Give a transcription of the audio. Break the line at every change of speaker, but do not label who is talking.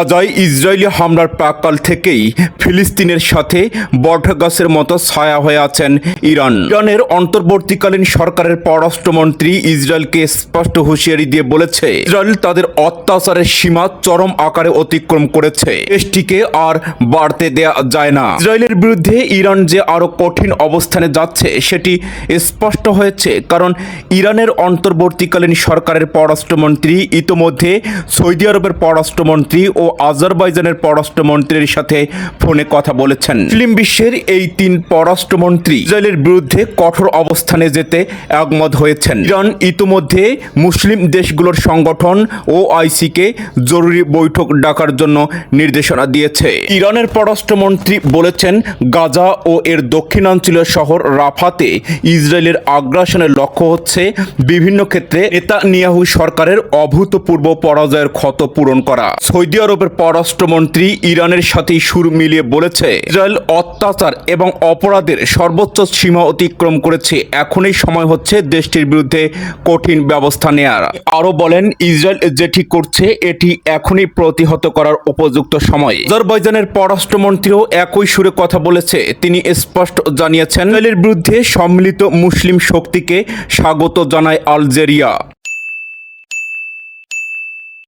Ajay Israeli হামলার প্রাককাল থেকেই ফিলিস্তিনের সাথে বটগাছের মতো ছায়া হয়ে আছেন ইরান। ইরানের অন্তর্বর্তীকালীন সরকারের পররাষ্ট্রমন্ত্রী ইসরায়েলকে স্পষ্ট হুঁশিয়ারি দিয়ে বলেছে, ইসরায়েল তাদের অত্যাচারের সীমা চরম আকারে অতিক্রম করেছে। দেশটিকে আর বাড়তে দেয়া যায় না। ইসরায়েলের বিরুদ্ধে ইরান যে আরও কঠিন অবস্থানে যাচ্ছে, সেটি স্পষ্ট হয়েছে কারণ ইরানের অন্তর্বর্তীকালীন সরকারের পররাষ্ট্রমন্ত্রী, ইতোমধ্যে সৌদি আরবের পররাষ্ট্রমন্ত্রী ও আজারবাইজানের পররাষ্ট্রমন্ত্রীর সাথে ফোনে কথা বলেছেন। ফিল্ম বিশ্বের এই তিন পররাষ্ট্রমন্ত্রী ইসরায়েলের বিরুদ্ধে কঠোর অবস্থানে যেতে একমত হয়েছেন। ইরান ইতোমধ্যে মুসলিম দেশগুলোর সংগঠন ও আইসিকে জরুরি বৈঠক ডাকার জন্য নির্দেশনা দিয়েছে। ইরানের পররাষ্ট্রমন্ত্রী বলেছেন, গাজা ও এর দক্ষিণাঞ্চলীয় শহর রাফাতে ইসরায়েলের আগ্রাসনের লক্ষ্য হচ্ছে বিভিন্ন ক্ষেত্রে নেতানিয়াহু সরকারের অভূতপূর্ব পরাজয়ের ক্ষত পূরণ করা। সৌদি আরবের পররাষ্ট্রমন্ত্রী ইরানের সাথেই সুর মিলিয়ে বলেছে, ইসরায়েল অত্যাচার এবং অপরাধের সর্বোচ্চ সীমা অতিক্রম করেছে। এখনই সময় হচ্ছে দেশটির বিরুদ্ধে কঠিন ব্যবস্থা নেয়ার। আরও বলেন, ইসরায়েল যেটি করছে, এটি এখনই প্রতিহত করার উপযুক্ত সময়। আজারবাইজানের পররাষ্ট্রমন্ত্রীও একই সুরে কথা বলেছে। তিনি স্পষ্ট জানিয়েছেন, ইসরায়েলের বিরুদ্ধে সম্মিলিত মুসলিম শক্তিকে স্বাগত জানায় আলজেরিয়া।